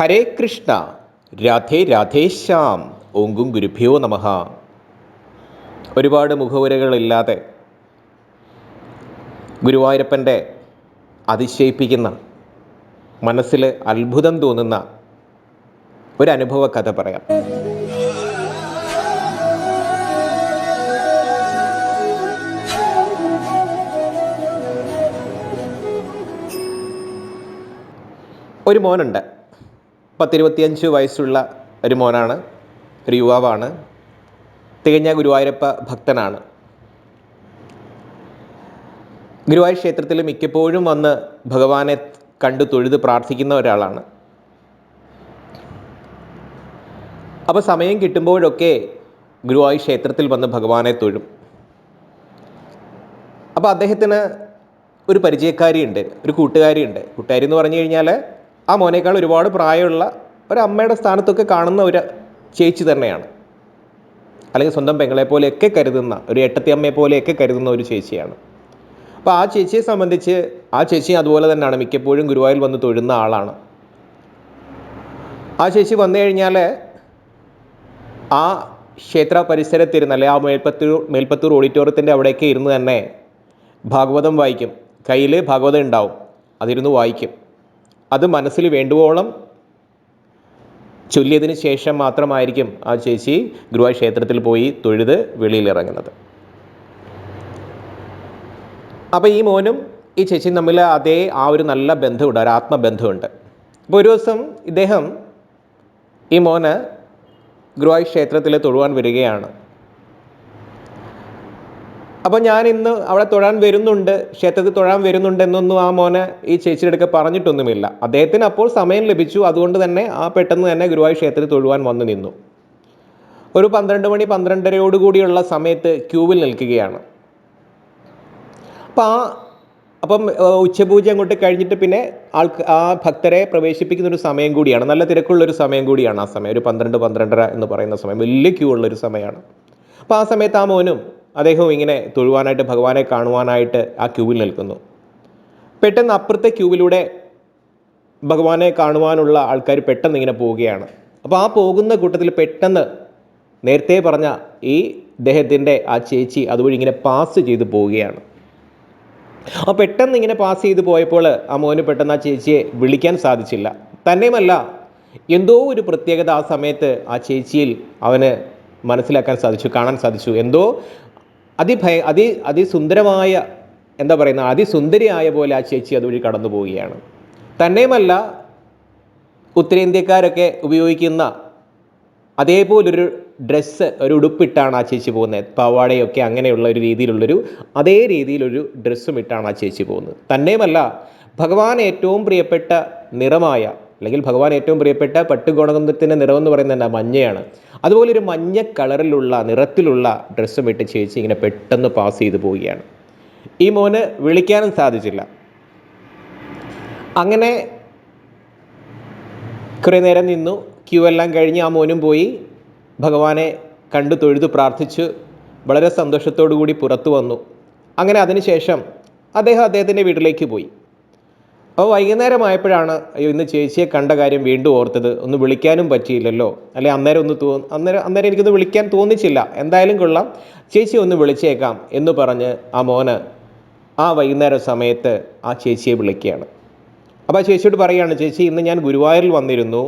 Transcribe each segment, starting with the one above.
ഹരേ കൃഷ്ണ രാധേ രാധേശ്യാം ഓങ്കും ഗുരുഭ്യോ നമഃ. ഒരുപാട് മുഖവുരകളില്ലാതെ ഗുരുവായൂരപ്പന്റെ അതിശയിപ്പിക്കുന്ന മനസ്സിൽ അത്ഭുതം തോന്നുന്ന ഒരനുഭവ കഥ പറയാം. ഒരു മോനുണ്ട്. പത്തിരുപത്തിയഞ്ച് വയസ്സുള്ള ഒരു മോനാണ് ഒരു യുവാവാണ് തികഞ്ഞ ഗുരുവായൂരപ്പ ഭക്തനാണ്. ഗുരുവായൂർ ക്ഷേത്രത്തിൽ മിക്കപ്പോഴും വന്ന് ഭഗവാനെ കണ്ടു തൊഴുത് പ്രാർത്ഥിക്കുന്ന ഒരാളാണ്. അപ്പോൾ സമയം കിട്ടുമ്പോഴൊക്കെ ഗുരുവായൂർ ക്ഷേത്രത്തിൽ വന്ന് ഭഗവാനെ തൊഴും. അപ്പോൾ അദ്ദേഹത്തിന് ഒരു പരിചയക്കാരിയുണ്ട് ഒരു കൂട്ടുകാരിയുണ്ട്. കൂട്ടുകാരി എന്ന് പറഞ്ഞു കഴിഞ്ഞാൽ ആ മോനേക്കാൾ ഒരുപാട് പ്രായമുള്ള ഒരു അമ്മയുടെ സ്ഥാനത്തൊക്കെ കാണുന്ന ഒരു ചേച്ചി തന്നെയാണ്. അല്ലെങ്കിൽ സ്വന്തം പെങ്ങളെ പോലെയൊക്കെ കരുതുന്ന ഒരു എട്ടത്തി അമ്മയെപ്പോലെയൊക്കെ കരുതുന്ന ഒരു ചേച്ചിയാണ്. അപ്പോൾ ആ ചേച്ചിയെ സംബന്ധിച്ച് ആ ചേച്ചി അതുപോലെ തന്നെയാണ്. മിക്കപ്പോഴും ഗുരുവായൂർ വന്ന് തൊഴുന്ന ആളാണ്. ആ ചേച്ചി വന്നു കഴിഞ്ഞാൽ ആ ക്ഷേത്ര പരിസരത്തിരുന്ന് അല്ലെ ആ മേൽപ്പത്തൂർ മേൽപ്പത്തൂർ ഓഡിറ്റോറിയത്തിന്റെ അവിടെയൊക്കെ ഇരുന്ന് തന്നെ ഭാഗവതം വായിക്കും. കയ്യിൽ ഭാഗവതം ഉണ്ടാവും. അതിരുന്ന് വായിക്കും. അത് മനസ്സിൽ വേണ്ടുവോളം ചൊല്ലിയതിന് ശേഷം മാത്രമായിരിക്കും ആ ചേച്ചി ഗുരുവായൂർ ക്ഷേത്രത്തിൽ പോയി തൊഴുത് വെളിയിലിറങ്ങുന്നത്. അപ്പോൾ ഈ മോനും ഈ ചേച്ചിയും തമ്മിൽ അതേ ആ ഒരു നല്ല ബന്ധമുണ്ട് ഒരു ആത്മബന്ധമുണ്ട്. അപ്പോൾ ഒരു ദിവസം ഇദ്ദേഹം ഈ മോന് ഗുരുവായൂർ ക്ഷേത്രത്തിൽ തൊഴുവാൻ വരികയാണ്. അപ്പോൾ ഞാൻ ഇന്ന് അവിടെ തൊഴാൻ വരുന്നുണ്ട് ക്ഷേത്രത്തിൽ തൊഴാൻ വരുന്നുണ്ട് എന്നൊന്നും ആ മോനെ ഈ ചേച്ചിയുടെ അടുക്ക പറഞ്ഞിട്ടൊന്നുമില്ല. അദ്ദേഹത്തിന് അപ്പോൾ സമയം ലഭിച്ചു അതുകൊണ്ട് തന്നെ ആ പെട്ടെന്ന് തന്നെ ഗുരുവായൂർ ക്ഷേത്രത്തിൽ തൊഴുവാൻ വന്നു നിന്നു. ഒരു പന്ത്രണ്ട് മണി പന്ത്രണ്ടരയോടുകൂടിയുള്ള സമയത്ത് ക്യൂവിൽ നിൽക്കുകയാണ്. അപ്പം ആ അപ്പം ഉച്ചപൂജ അങ്ങോട്ട് കഴിഞ്ഞിട്ട് പിന്നെ ആൾക്ക് ആ ഭക്തരെ പ്രവേശിപ്പിക്കുന്ന ഒരു സമയം കൂടിയാണ്. നല്ല തിരക്കുള്ളൊരു സമയം കൂടിയാണ് ആ സമയം. ഒരു പന്ത്രണ്ട് പന്ത്രണ്ടര എന്ന് പറയുന്ന സമയം. വലിയ ക്യൂ ഉള്ളൊരു സമയമാണ്. അപ്പോൾ ആ സമയത്ത് ആ മോനും അദ്ദേഹവും ഇങ്ങനെ തൊഴുവാനായിട്ട് ഭഗവാനെ കാണുവാനായിട്ട് ആ ക്യൂവിൽ നിൽക്കുന്നു. പെട്ടെന്ന് അപ്പുറത്തെ ക്യൂവിലൂടെ ഭഗവാനെ കാണുവാനുള്ള ആൾക്കാർ പെട്ടെന്ന് ഇങ്ങനെ പോവുകയാണ്. അപ്പോൾ ആ പോകുന്ന കൂട്ടത്തിൽ പെട്ടെന്ന് നേരത്തെ പറഞ്ഞ ഈ അദ്ദേഹത്തിന്റെ ആ ചേച്ചി അതുവഴി ഇങ്ങനെ പാസ് ചെയ്ത് പോവുകയാണ്. അപ്പോൾ പെട്ടെന്ന് ഇങ്ങനെ പാസ് ചെയ്ത് പോയപ്പോൾ ആ മോന് പെട്ടെന്ന് ആ ചേച്ചിയെ വിളിക്കാൻ സാധിച്ചില്ല. തന്നെയുമല്ല എന്തോ ഒരു പ്രത്യേകത ആ സമയത്ത് ആ ചേച്ചിയിൽ അവന് മനസ്സിലാക്കാൻ സാധിച്ചു കാണാൻ സാധിച്ചു. എന്തോ അതിഭയ അതി അതിസുന്ദരമായ എന്താ പറയുന്ന അതിസുന്ദരിയായ പോലെ ആ ചേച്ചി അതുവഴി കടന്നു പോവുകയാണ്. തന്നെയുമല്ല ഉത്തരേന്ത്യക്കാരൊക്കെ ഉപയോഗിക്കുന്ന അതേപോലൊരു ഡ്രസ്സ് ഒരു ഉടുപ്പിട്ടാണ് ആ ചേച്ചി പോകുന്നത്. പാവാടയൊക്കെ അങ്ങനെയുള്ള ഒരു രീതിയിലുള്ളൊരു അതേ രീതിയിലൊരു ഡ്രസ്സും ഇട്ടാണ് ആ ചേച്ചി പോകുന്നത്. തന്നെയുമല്ല ഭഗവാൻ ഏറ്റവും പ്രിയപ്പെട്ട നിറമായ അല്ലെങ്കിൽ ഭഗവാൻ ഏറ്റവും പ്രിയപ്പെട്ട പട്ടുഗുണകത്തിന്റെ നിറം എന്ന് പറയുന്നത് എന്താ? മഞ്ഞയാണ്. അതുപോലെ ഒരു മഞ്ഞ കളറിലുള്ള നിറത്തിലുള്ള ഡ്രസ്സും ഇട്ട് ചേച്ചി ഇങ്ങനെ പെട്ടെന്ന് പാസ് ചെയ്തു പോവുകയാണ്. ഈ മോന് വിളിക്കാനും സാധിച്ചില്ല. അങ്ങനെ കുറേ നേരം നിന്നു. ക്യൂ എല്ലാം കഴിഞ്ഞ് ആ മോനും പോയി. ഭഗവാനെ കണ്ടു തൊഴുതു പ്രാർത്ഥിച്ചു. വളരെ സന്തോഷത്തോടു കൂടി പുറത്തു വന്നു. അങ്ങനെ അതിനുശേഷം അദ്ദേഹം അദ്ദേഹത്തിന്റെ വീട്ടിലേക്ക് പോയി. അപ്പോൾ വൈകുന്നേരമായപ്പോഴാണ് അയ്യോ ഇന്ന് ചേച്ചിയെ കണ്ട കാര്യം വീണ്ടും ഓർത്തത്. ഒന്ന് വിളിക്കാനും പറ്റിയില്ലല്ലോ. അല്ലെ അന്നേരം ഒന്ന് തോ അന്നേരം അന്നേരം എനിക്കൊന്ന് വിളിക്കാൻ തോന്നിച്ചില്ല. എന്തായാലും കൊള്ളാം. ചേച്ചി ഒന്ന് വിളിച്ചേക്കാം എന്ന് പറഞ്ഞ് ആ മോന് ആ വൈകുന്നേര സമയത്ത് ആ ചേച്ചിയെ വിളിക്കുകയാണ്. അപ്പോൾ ആ ചേച്ചിയോട് പറയുകയാണ് ചേച്ചി ഇന്ന് ഞാൻ ഗുരുവായൂരിൽ വന്നിരുന്നു.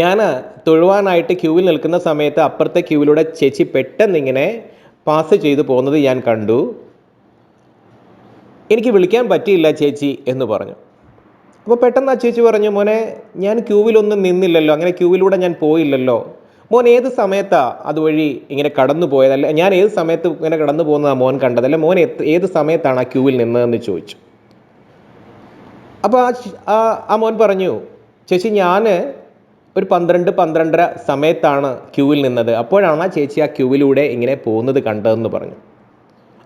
ഞാൻ തൊഴുവാനായിട്ട് ക്യൂവിൽ നിൽക്കുന്ന സമയത്ത് അപ്പുറത്തെ ക്യൂവിലൂടെ ചേച്ചി പെട്ടെന്ന് ഇങ്ങനെ പാസ് ചെയ്തു പോകുന്നത് ഞാൻ കണ്ടു. എനിക്ക് വിളിക്കാൻ പറ്റിയില്ല ചേച്ചി എന്ന് പറഞ്ഞു. അപ്പോൾ പെട്ടെന്ന് ആ ചേച്ചി പറഞ്ഞു മോനെ ഞാൻ ക്യൂവിലൊന്നും നിന്നില്ലല്ലോ അങ്ങനെ ക്യൂവിലൂടെ ഞാൻ പോയില്ലല്ലോ. മോൻ ഏത് സമയത്താണ് അതുവഴി ഇങ്ങനെ കടന്നു പോയതല്ല ഞാൻ ഏത് സമയത്ത് ഇങ്ങനെ കടന്നു പോകുന്നതാണ് മോൻ കണ്ടത്? അല്ലെ മോൻ ഏത് സമയത്താണ് ആ ക്യൂവിൽ നിന്നതെന്ന് ചോദിച്ചു. അപ്പോൾ ആ ആ മോൻ പറഞ്ഞു ചേച്ചി ഞാൻ ഒരു പന്ത്രണ്ട് പന്ത്രണ്ടര സമയത്താണ് ക്യൂവിൽ നിന്നത്. അപ്പോഴാണ് ആ ചേച്ചി ആ ക്യൂവിലൂടെ ഇങ്ങനെ പോകുന്നത് കണ്ടതെന്ന് പറഞ്ഞു.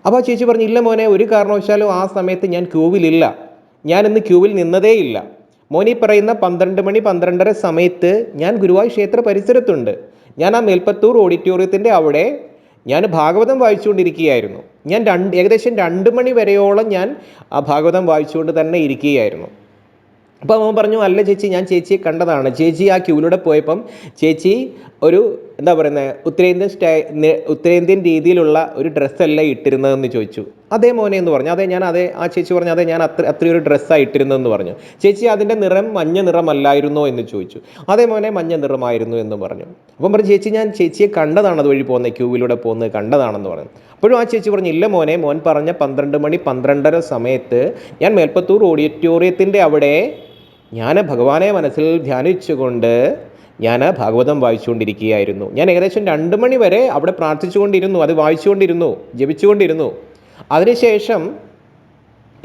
അപ്പോൾ ചേച്ചി പറഞ്ഞു ഇല്ല മോനെ ഒരു കാരണവശാലും ആ സമയത്ത് ഞാൻ ക്യൂവിലില്ല. ഞാൻ ഇന്ന് ക്യൂവിൽ നിന്നതേ ഇല്ല മോനി പറയുന്ന പന്ത്രണ്ട് മണി പന്ത്രണ്ടര സമയത്ത് ഞാൻ ഗുരുവായൂർ ക്ഷേത്ര പരിസരത്തുണ്ട്. ഞാൻ ആ മേൽപ്പത്തൂർ ഓഡിറ്റോറിയത്തിന്റെ അവിടെ ഞാൻ ഭാഗവതം വായിച്ചുകൊണ്ടിരിക്കുകയായിരുന്നു. ഞാൻ രണ്ട് ഏകദേശം രണ്ട് മണി വരെയോളം ഞാൻ ആ ഭാഗവതം വായിച്ചുകൊണ്ട് തന്നെ ഇരിക്കുകയായിരുന്നു. അപ്പോൾ അവൻ പറഞ്ഞു അല്ല ചേച്ചി ഞാൻ ചേച്ചിയെ കണ്ടതാണ്. ചേച്ചി ആ ക്യൂവിലൂടെ പോയപ്പം ചേച്ചി ഒരു എന്താ പറയുന്നത് ഉത്തരേന്ത്യൻ സ്റ്റൈ ഉത്തരേന്ത്യൻ രീതിയിലുള്ള ഒരു ഡ്രസ്സല്ല ഇട്ടിരുന്നതെന്ന് ചോദിച്ചു. അതേ മോനെ എന്ന് പറഞ്ഞു. അതേ ഞാൻ അതേ ആ ചേച്ചി പറഞ്ഞു അതെ ഞാൻ അത്ര അത്രയൊരു ഡ്രസ്സാണ് ഇട്ടിരുന്നതെന്ന് പറഞ്ഞു. ചേച്ചി അതിന്റെ നിറം മഞ്ഞ നിറമല്ലായിരുന്നോ എന്ന് ചോദിച്ചു. അതേ മോനെ മഞ്ഞ നിറമായിരുന്നു എന്ന് പറഞ്ഞു. അപ്പം പറഞ്ഞു ചേച്ചി ഞാൻ ചേച്ചിയെ കണ്ടതാണ് അതുവഴി പോകുന്നത് ക്യൂവിലൂടെ പോകുന്നത് കണ്ടതാണെന്ന് പറഞ്ഞു. അപ്പോഴും ആ ചേച്ചി പറഞ്ഞു ഇല്ല മോനെ മോൻ പറഞ്ഞ പന്ത്രണ്ട് മണി പന്ത്രണ്ടര സമയത്ത് ഞാൻ മേൽപ്പത്തൂർ ഓഡിറ്റോറിയത്തിന്റെ അവിടെ ഞാൻ ഭഗവാനെ മനസ്സിൽ ധ്യാനിച്ചുകൊണ്ട് ഞാൻ ഭാഗവതം വായിച്ചുകൊണ്ടിരിക്കുകയായിരുന്നു. ഞാൻ ഏകദേശം രണ്ട് മണി വരെ അവിടെ പ്രാർത്ഥിച്ചുകൊണ്ടിരുന്നു അത് വായിച്ചുകൊണ്ടിരുന്നു ജപിച്ചുകൊണ്ടിരുന്നു. അതിനുശേഷം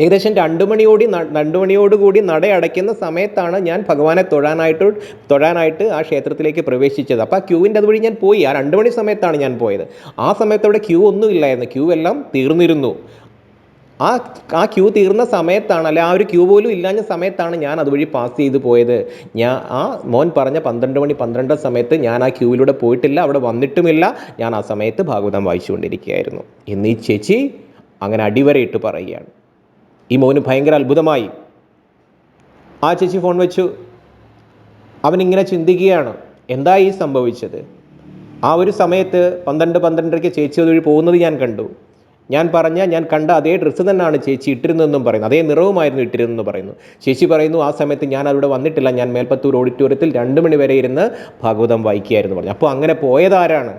ഏകദേശം രണ്ട് മണിയോടി രണ്ട് മണിയോടുകൂടി നട അടയ്ക്കുന്ന സമയത്താണ് ഞാൻ ഭഗവാനെ തൊഴാനായിട്ട് തൊഴാനായിട്ട് ആ ക്ഷേത്രത്തിലേക്ക് പ്രവേശിച്ചത്. അപ്പോൾ ആ ക്യൂവിന്റെ അതുവഴി ഞാൻ പോയി. ആ രണ്ട് മണി സമയത്താണ് ഞാൻ പോയത്. ആ സമയത്ത് അവിടെ ക്യൂ ഒന്നും ഇല്ലായിരുന്നു. ക്യൂ എല്ലാം തീർന്നിരുന്നു. ആ ആ ക്യൂ തീർന്ന സമയത്താണ് അല്ലെ ആ ഒരു ക്യൂ പോലും ഇല്ലാഞ്ഞ സമയത്താണ് ഞാൻ അതുവഴി പാസ് ചെയ്ത് പോയത്. ഞാൻ ആ മോൻ പറഞ്ഞ പന്ത്രണ്ട് മണി പന്ത്രണ്ട് സമയത്ത് ഞാൻ ആ ക്യൂവിലൂടെ പോയിട്ടില്ല. അവിടെ വന്നിട്ടുമില്ല. ഞാൻ ആ സമയത്ത് ഭാഗവതം വായിച്ചുകൊണ്ടിരിക്കുകയായിരുന്നു. എന്നീ ചേച്ചി അങ്ങനെ അടിവരയിട്ട് പറയുകയാണ്. ഈ മോന് ഭയങ്കര അത്ഭുതമായി. ആ ചേച്ചി ഫോൺ വെച്ചു. അവനിങ്ങനെ ചിന്തിക്കുകയാണ് എന്താ ഈ സംഭവിച്ചത്? ആ ഒരു സമയത്ത് പന്ത്രണ്ട് പന്ത്രണ്ടരയ്ക്ക് ചേച്ചി അതുവഴി പോകുന്നത് ഞാൻ കണ്ടു. ഞാൻ പറഞ്ഞ ഞാൻ കണ്ട അതേ ഡ്രസ്സ് തന്നെയാണ് ചേച്ചി ഇട്ടിരുന്നതെന്നും പറയുന്നു. അതേ നിറവുമായിരുന്നു ഇട്ടിരുന്നെന്ന് പറയുന്നു. ചേച്ചി പറയുന്നു ആ സമയത്ത് ഞാൻ അവിടെ വന്നിട്ടില്ല. ഞാൻ മേൽപ്പത്തൂർ ഓഡിറ്റോറിയത്തിൽ രണ്ട് മണി വരെ ഇരുന്ന് ഭാഗവതം വായിക്കുകയായിരുന്നു പറഞ്ഞു അപ്പോൾ അങ്ങനെ പോയതാരാണ്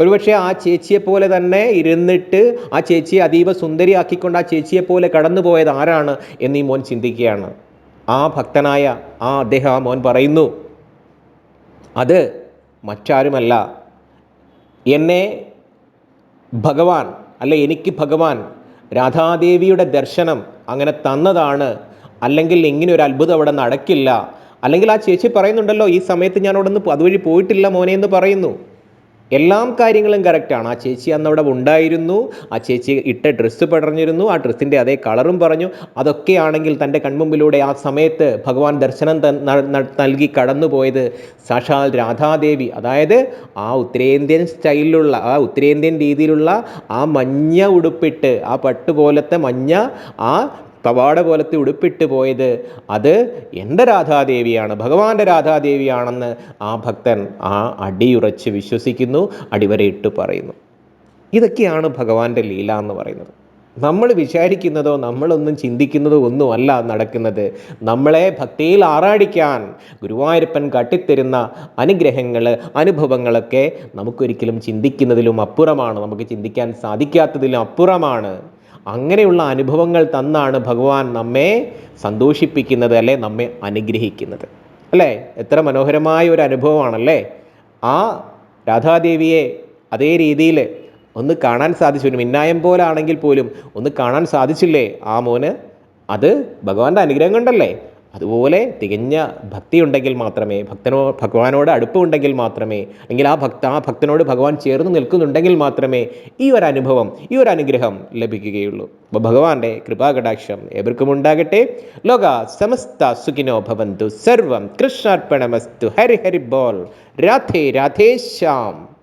ഒരുപക്ഷെ ആ ചേച്ചിയെ പോലെ തന്നെ ഇരുന്നിട്ട് ആ ചേച്ചിയെ അതീവ സുന്ദരിയാക്കിക്കൊണ്ട് ആ ചേച്ചിയെ പോലെ കടന്നു പോയത് ആരാണ് എന്ന് മോൻ ചിന്തിക്കുകയാണ്. ആ ഭക്തനായ ആ അദ്ദേഹം ആ മോൻ പറയുന്നു അത് മറ്റാരുമല്ല. എന്നെ ഭഗവാൻ അല്ലെ എനിക്ക് ഭഗവാൻ രാധാദേവിയുടെ ദർശനം അങ്ങനെ തന്നതാണ്. അല്ലെങ്കിൽ ഇങ്ങനെ ഒരു അത്ഭുതം അവിടെ നടക്കില്ല. അല്ലെങ്കിൽ ആ ചേച്ചി പറയുന്നുണ്ടല്ലോ ഈ സമയത്ത് ഞാൻ അവിടെ നിന്ന് അതുവഴി പോയിട്ടില്ല മോനെ എന്ന് പറയുന്നു. എല്ലാം കാര്യങ്ങളും കറക്റ്റാണ് ആ ചേച്ചി അന്ന് അവിടെ ഉണ്ടായിരുന്നു. ആ ചേച്ചി ഇട്ട ഡ്രസ്സ് പടർന്നിരുന്നു. ആ ഡ്രസ്സിന്റെ അതേ കളറും പറഞ്ഞു. അതൊക്കെയാണെങ്കിൽ തന്റെ കൺമുമ്പിലൂടെ ആ സമയത്ത് ഭഗവാൻ ദർശനം നൽകി കടന്നുപോയത് സാക്ഷാൽ രാധാദേവി. അതായത് ആ ഉത്തരേന്ത്യൻ സ്റ്റൈലിലുള്ള ആ ഉത്തരേന്ത്യൻ രീതിയിലുള്ള ആ മഞ്ഞ ഉടുപ്പിട്ട് ആ പട്ട് പോലത്തെ മഞ്ഞ ആ പവാട പോലത്തെ ഉടുപ്പിട്ട് പോയത് അത് എന്റെ രാധാദേവിയാണ് ഭഗവാന്റെ രാധാദേവിയാണെന്ന് ആ ഭക്തൻ ആ അടിയുറച്ച് വിശ്വസിക്കുന്നു അടിവരയിട്ട് പറയുന്നു. ഇതൊക്കെയാണ് ഭഗവാന്റെ ലീല എന്ന് പറയുന്നത്. നമ്മൾ വിചാരിക്കുന്നതോ നമ്മളൊന്നും ചിന്തിക്കുന്നതോ ഒന്നുമല്ല നടക്കുന്നത്. നമ്മളെ ഭക്തിയിൽ ആറാടിക്കാൻ ഗുരുവായൂരപ്പൻ കാട്ടിത്തരുന്ന അനുഗ്രഹങ്ങൾ അനുഭവങ്ങളൊക്കെ നമുക്കൊരിക്കലും ചിന്തിക്കുന്നതിലും അപ്പുറമാണ്. നമുക്ക് ചിന്തിക്കാൻ സാധിക്കാത്തതിലും അപ്പുറമാണ്. അങ്ങനെയുള്ള അനുഭവങ്ങൾ തന്നാണ് ഭഗവാൻ നമ്മെ സന്തോഷിപ്പിക്കുന്നത് അല്ലെ? നമ്മെ അനുഗ്രഹിക്കുന്നത്. അല്ലേ? എത്ര മനോഹരമായ ഒരു അനുഭവമാണല്ലേ? ആ രാധാദേവിയെ അതേ രീതിയിൽ ഒന്ന് കാണാൻ സാധിച്ചു. ഒരു മിന്നായം പോലാണെങ്കിൽ പോലും ഒന്ന് കാണാൻ സാധിച്ചില്ലേ ആ മോന്? അത് ഭഗവാന്റെ അനുഗ്രഹം കൊണ്ടല്ലേ? അതുപോലെ തികഞ്ഞ ഭക്തി ഉണ്ടെങ്കിൽ മാത്രമേ ഭക്തനോ ഭഗവാനോട് അടുപ്പമുണ്ടെങ്കിൽ മാത്രമേ അല്ലെങ്കിൽ ആ ഭക്ത ആ ഭക്തനോട് ഭഗവാൻ ചേർന്ന് നിൽക്കുന്നുണ്ടെങ്കിൽ മാത്രമേ ഈ ഒരു അനുഭവം ഈ ഒരു അനുഗ്രഹം ലഭിക്കുകയുള്ളൂ. അപ്പോൾ ഭഗവാന്റെ കൃപാകടാക്ഷം എവർക്കും ഉണ്ടാകട്ടെ. ലോക സമസ്ത സുഖിനോ ഭവന്തു. സർവം കൃഷ്ണാർപ്പണമസ്തു. ഹരി ഹരി ബോൾ. രാധേ രാധേശ്യാം